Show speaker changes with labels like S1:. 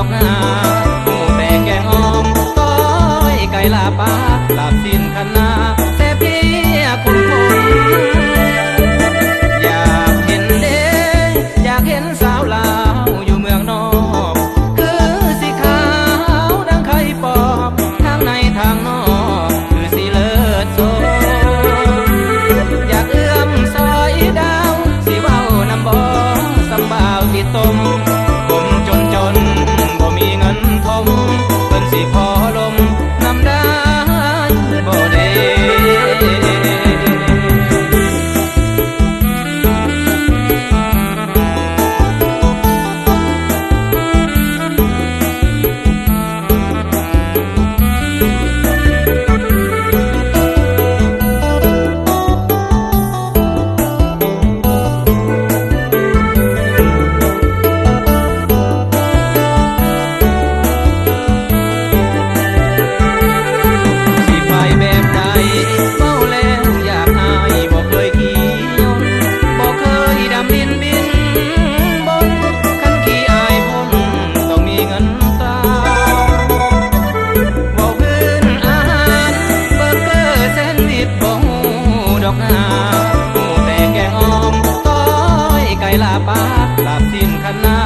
S1: อกนาหมูแปงแกงอมต้อยไก่ลาปลาลาบสินคณะเสพเพียคุณคุอยากเห็นเด้อยากเห็นสาวลาวอยู่เมืองนอก คือสีขาวดังไข่ปอบทางในทางนอก คือสีเลิศโซอยากเอื้อมสอยดาวสีเว้านำบอสำบ่าวสีตม ลาปลาลาบสิ้นคณา